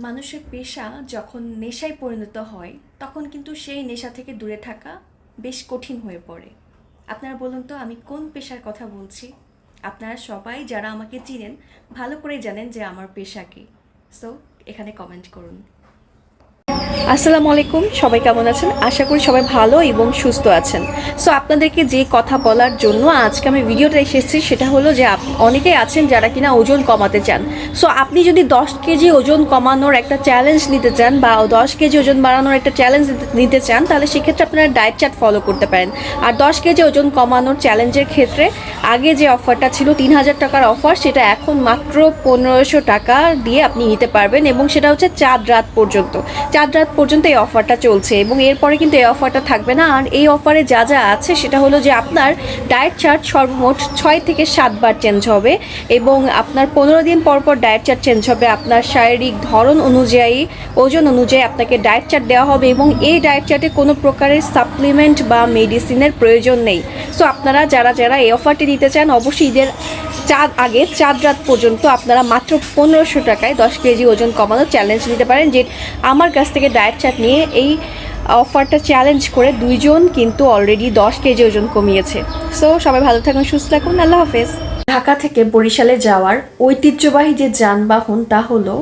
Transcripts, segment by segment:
মানুষের পেশা যখন নেশায় পরিণত হয়, তখন কিন্তু সেই নেশা থেকে দূরে থাকা বেশ কঠিন হয়ে পড়ে। আপনারা বলুন তো, আমি কোন পেশার কথা বলছি? আপনারা সবাই যারা আমাকে চিনেন, ভালো করে জানেন যে আমার পেশা কী। সো এখানে কমেন্ট করুন। আসসালামু আলাইকুম, সবাই কেমন আছেন? আশা করি সবাই ভালো এবং সুস্থ আছেন। সো আপনাদেরকে যে কথা বলার জন্য আজকে আমি ভিডিওটা এসেছি, সেটা হলো যে অনেকেই আছেন যারা কিনা ওজন কমাতে চান। সো আপনি যদি দশ কেজি ওজন কমানোর একটা চ্যালেঞ্জ নিতে চান বা দশ কেজি ওজন বাড়ানোর একটা চ্যালেঞ্জ নিতে চান, তাহলে সেক্ষেত্রে আপনারা ডায়েট চার্ট ফলো করতে পারেন। আর দশ কেজি ওজন কমানোর চ্যালেঞ্জের ক্ষেত্রে আগে যে অফারটা ছিল, তিন হাজার টাকার অফার সেটা এখন মাত্র পনেরোশো টাকা দিয়ে আপনি নিতে পারবেন এবং সেটা হচ্ছে চাঁদ রাত পর্যন্ত। চাঁদ রাত পর্যন্ত এই অফারটা চলছে এবং এরপরে কিন্তু এই অফারটা থাকবে না। আর এই অফারে যা যা আছে সেটা হলো যে আপনার ডায়েট চার্ট সর্বমোট ছয় থেকে সাতবার চেঞ্জ হবে এবং আপনার পনেরো দিন পর পর ডায়েট চার্ট চেঞ্জ হবে। আপনার শারীরিক ধরন অনুযায়ী, ওজন অনুযায়ী আপনাকে ডায়েট চার্ট দেওয়া হবে এবং এই ডায়েট চার্টে কোনো প্রকারের সাপ্লিমেন্ট বা মেডিসিনের প্রয়োজন নেই। সো আপনারা যারা যারা এই অফারটি নিতে চান, অবশ্যই ঈদের চাঁদ আগে, চাঁদ রাত পর্যন্ত আপনারা মাত্র পনেরোশো টাকায় দশ কেজি ওজন কমানোর চ্যালেঞ্জ নিতে পারেন যে আমার কাছ থেকে ডায়েট চার্ট নিয়ে এই অফারটা চ্যালেঞ্জ করে দুইজন কিন্তু অলরেডি দশ কেজি ওজন কমিয়েছে। সো সবাই ভালো থাকুন, সুস্থ থাকুন, আল্লাহ হাফেজ। ঢাকা থেকে বরিশালে যাওয়ার ঐতিহ্যবাহী যে যানবাহন তা হলো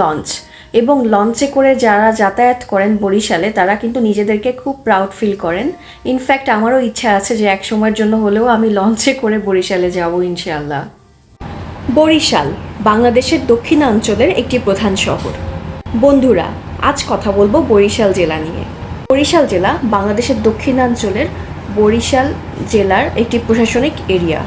লঞ্চ। এবং লঞ্চে করে যারা যাতায়াত করেন বরিশালে, তারা কিন্তু নিজেদেরকে খুব প্রাউড ফিল করেন। ইনফ্যাক্ট আমারও ইচ্ছা আছে যে এক সময়ের জন্য হলেও আমি লঞ্চে করে বরিশালে যাব, ইনশাআল্লাহ। বরিশাল, বাংলাদেশের দক্ষিণাঞ্চলের একটি প্রধান শহর। বন্ধুরা, আজ কথা বলব বরিশাল জেলা নিয়ে। বরিশাল জেলা বাংলাদেশের দক্ষিণাঞ্চলের বরিশাল জেলার একটি প্রশাসনিক এরিয়া।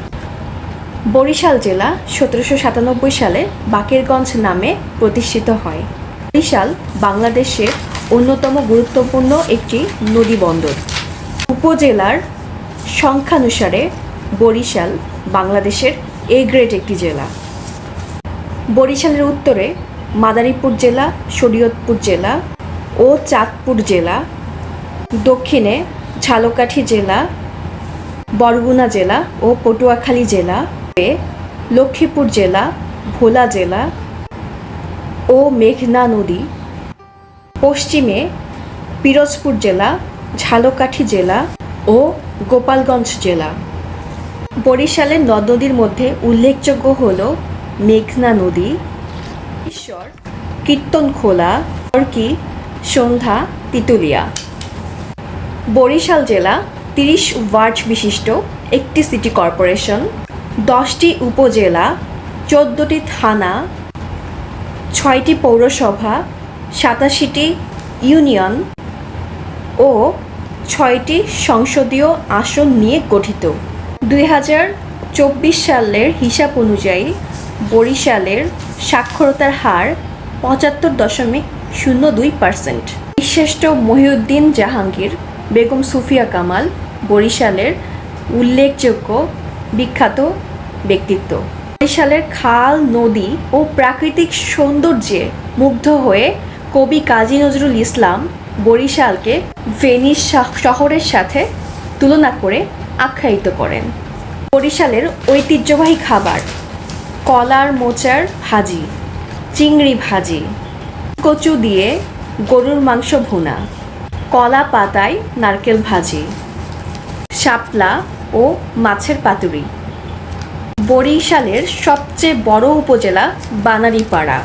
বরিশাল জেলা সতেরোশো সাতানব্বই সালে বাকেরগঞ্জ নামে প্রতিষ্ঠিত হয়। বরিশাল বাংলাদেশের অন্যতম গুরুত্বপূর্ণ একটি নদী বন্দর। উপজেলার সংখ্যানুসারে বরিশাল বাংলাদেশের এ গ্রেড একটি জেলা। বরিশালের উত্তরে মাদারীপুর জেলা, শরীয়তপুর জেলা ও চাঁদপুর জেলা, দক্ষিণে ঝালকাঠি জেলা, বরগুনা জেলা ও পটুয়াখালী জেলা লক্ষ্মীপুর জেলা, ভোলা জেলা ও মেঘনা নদী পশ্চিমে পিরোজপুর জেলা, ঝালকাঠি জেলা ও গোপালগঞ্জ জেলা। বরিশালের নদ নদীর মধ্যে উল্লেখযোগ্য হল মেঘনা নদী ঈশ্বর, কীর্তনখোলা অর্কি সন্ধ্যা, তিতুলিয়া। বরিশাল জেলা তিরিশ ওয়ার্ড বিশিষ্ট একটি সিটি কর্পোরেশন, দশটি উপজেলা, চোদ্দোটি থানা ছয়টি পৌরসভা, সাতাশিটি ইউনিয়ন ও ছয়টি সংসদীয় আসন নিয়ে গঠিত। দুই হাজার চব্বিশ সালের হিসাব অনুযায়ী বরিশালের সাক্ষরতার হার পঁচাত্তর দশমিক শূন্য দুই পার্সেন্ট। বিশিষ্ট মহিউদ্দিন জাহাঙ্গীর, বেগম সুফিয়া কামাল বরিশালের উল্লেখযোগ্য বিখ্যাত ব্যক্তিত্ব। বরিশালের খাল, নদী ও প্রাকৃতিক সৌন্দর্যে মুগ্ধ হয়ে কবি কাজী নজরুল ইসলাম বরিশালকে ভেনিস শহরের সাথে তুলনা করে আখ্যায়িত করেন। বরিশালের ঐতিহ্যবাহী খাবার, কলার মোচার ভাজি, চিংড়ি ভাজি, কচু দিয়ে গরুর মাংস ভুনা, কলা পাতায় নারকেল ভাজি, শাপলা ও মাছের পাতুরি। বরিশালের সবচেয়ে বড় উপজেলা বানারীপাড়া।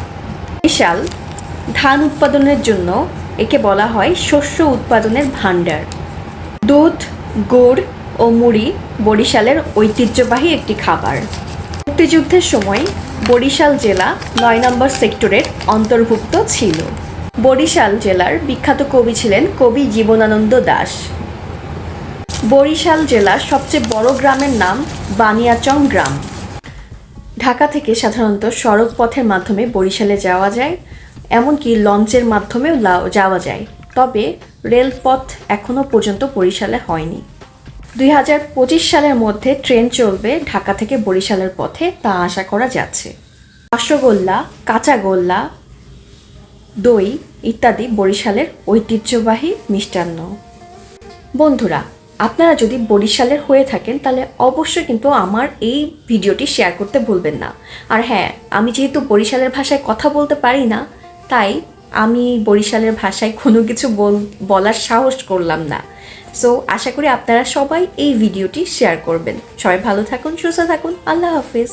বরিশাল ধান উৎপাদনের জন্য একে বলা হয় শস্য উৎপাদনের ভাণ্ডার। দুধ, গুড় ও মুড়ি বরিশালের ঐতিহ্যবাহী একটি খাবার। মুক্তিযুদ্ধের সময় বরিশাল জেলা নয় নম্বর সেক্টরের অন্তর্ভুক্ত ছিল। বরিশাল জেলার বিখ্যাত কবি ছিলেন কবি জীবনানন্দ দাস। বরিশাল জেলার সবচেয়ে বড় গ্রামের নাম বানিয়াচং গ্রাম। ঢাকা থেকে সাধারণত সড়ক পথের মাধ্যমে বরিশালে যাওয়া যায়, এমনকি লঞ্চের মাধ্যমেও যাওয়া যায়। তবে রেলপথ এখনও পর্যন্ত বরিশালে হয়নি। দুই হাজার পঁচিশ সালের মধ্যে ট্রেন চলবে ঢাকা থেকে বরিশালের পথে তা আশা করা যাচ্ছে। রসগোল্লা কাঁচাগোল্লা, দই ইত্যাদি বরিশালের ঐতিহ্যবাহী মিষ্টান্ন। বন্ধুরা আপনারা যদি বরিশালের হয়ে থাকেন, তাহলে অবশ্যই কিন্তু আমার এই ভিডিওটি শেয়ার করতে ভুলবেন না। আর হ্যাঁ আমি যেহেতু বরিশালের ভাষায় কথা বলতে পারি না, তাই আমি বরিশালের ভাষায় কোনো কিছু বল, বলার সাহস করলাম না। সো আশা করি আপনারা সবাই এই ভিডিওটি শেয়ার করবেন। সবাই ভালো থাকুন, সুস্থ থাকুন, আল্লাহ হাফিজ।